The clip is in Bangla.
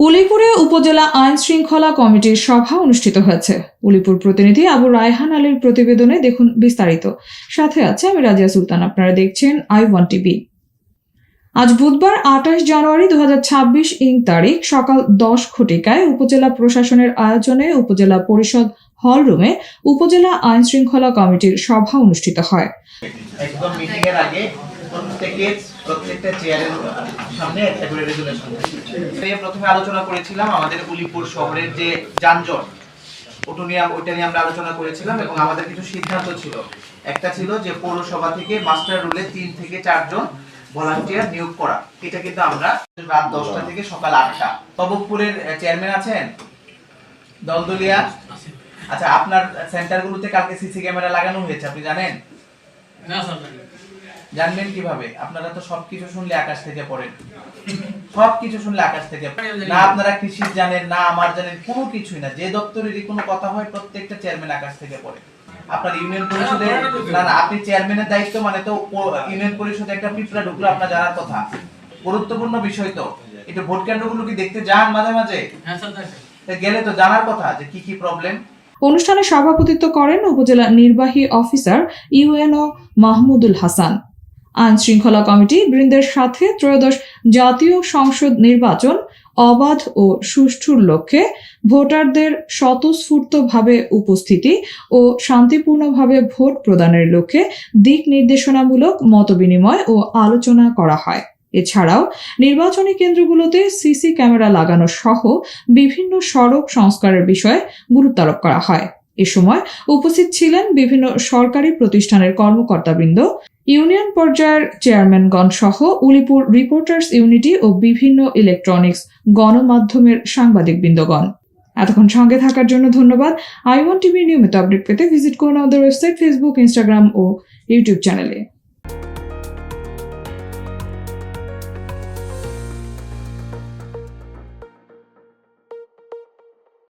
উলিপুরে উপজেলা আইন শৃঙ্খলা কমিটির সভা অনুষ্ঠিত হয়েছে। উলিপুর প্রতিনিধি আবু রায়হান আলীর প্রতিবেদনে দেখুন বিস্তারিত। সাথে আছে আমি রাজিয়া সুলতান, আপনারা দেখছেন আই ওয়ান টিভি। আজ বুধবার আঠাশ জানুয়ারি দু হাজার ছাব্বিশ ইং তারিখ, সকাল দশ ঘটিকায় উপজেলা প্রশাসনের আয়োজনে উপজেলা পরিষদ হল রুমে উপজেলা আইন শৃঙ্খলা কমিটির সভা অনুষ্ঠিত হয়। প্রত্যেকে প্রত্যেকটা চেয়ারের আলোচনা করেছিলাম আমাদের উলিপুর শহরের যে যানজট, ওটা নিয়ে, ওইটা নিয়ে আমরা আলোচনা করেছিলাম এবং আমাদের কিছু সিদ্ধান্ত ছিল। একটা ছিল যে পৌরসভা থেকে মাস্টার রুলে তিন থেকে চারজন ভলান্টিয়ার নিয়োগ করা। এটা কিন্তু আমরা রাত দশটা থেকে সকাল আটটা। তবকপুরের চেয়ারম্যান আছেন? দলদলিয়া? আচ্ছা আপনার সেন্টারগুলোতে কালকে সিসি ক্যামেরা লাগানো হয়েছে, আপনি জানেন। জানবেন কীভাবে? আপনারা তো সবকিছু শুনলে আকাশ থেকে পড়েন। সবকিছু শুনলে আকাশ থেকে না আপনারা কৃষি জানেন না আমার জানেন কোনো কিছুই না। যে দপ্তরেরই কোনো কথা হয় প্রত্যেকটা চেয়ারম্যান আকাশ থেকে পড়ে। আপনার ইউনিয়ন পরিষদে না না আপনি চেয়ারম্যানের দায়িত্ব মানে তো ইউনিয়ন পরিষদে একটা পিঁপড়া ঢুকলো আপনার জানার কথা। গুরুত্বপূর্ণ বিষয় তো। একটু ভোট কেন্দ্রগুলো কি দেখতে যান মাঝে মাঝে? হ্যাঁ গেলে তো জানার কথা যে কি কি প্রবলেম অনুষ্ঠানে সভাপতিত্ব করেন উপজেলা নির্বাহী অফিসার ইউএনও মাহমুদুল হাসান। আইন শৃঙ্খলা কমিটি বৃন্দের সাথে ত্রয়োদশ জাতীয় সংসদ নির্বাচন অবাধ ও সুষ্ঠুর লক্ষ্যে ভোটারদের স্বতঃস্ফূর্তভাবে উপস্থিতি ও শান্তিপূর্ণভাবে ভোট প্রদানের লক্ষ্যে দিক নির্দেশনামূলক মতবিনিময় ও আলোচনা করা হয়। এছাড়াও নির্বাচনী কেন্দ্রগুলোতে সিসি ক্যামেরা লাগানো সহ বিভিন্ন সড়ক সংস্কারের বিষয়ে গুরুত্ব আরোপ করা হয়। এ সময় উপস্থিত ছিলেন বিভিন্ন সরকারি প্রতিষ্ঠানের কর্মকর্তাবৃন্দ ইউনিয়ন পর্যায়ের চেয়ারম্যানগণ সহ উলিপুর রিপোর্টার্স ইউনিটি ও বিভিন্ন ইলেকট্রনিক্স গণমাধ্যমের সাংবাদিক বৃন্দগণ এতক্ষণ সঙ্গে থাকার জন্য ধন্যবাদ। আইওয়ান টিভি টিভির নিয়মিত আপডেট পেতে ভিজিট করুন আমাদের ওয়েবসাইট, ফেসবুক, ইনস্টাগ্রাম ও ইউটিউব চ্যানেলে।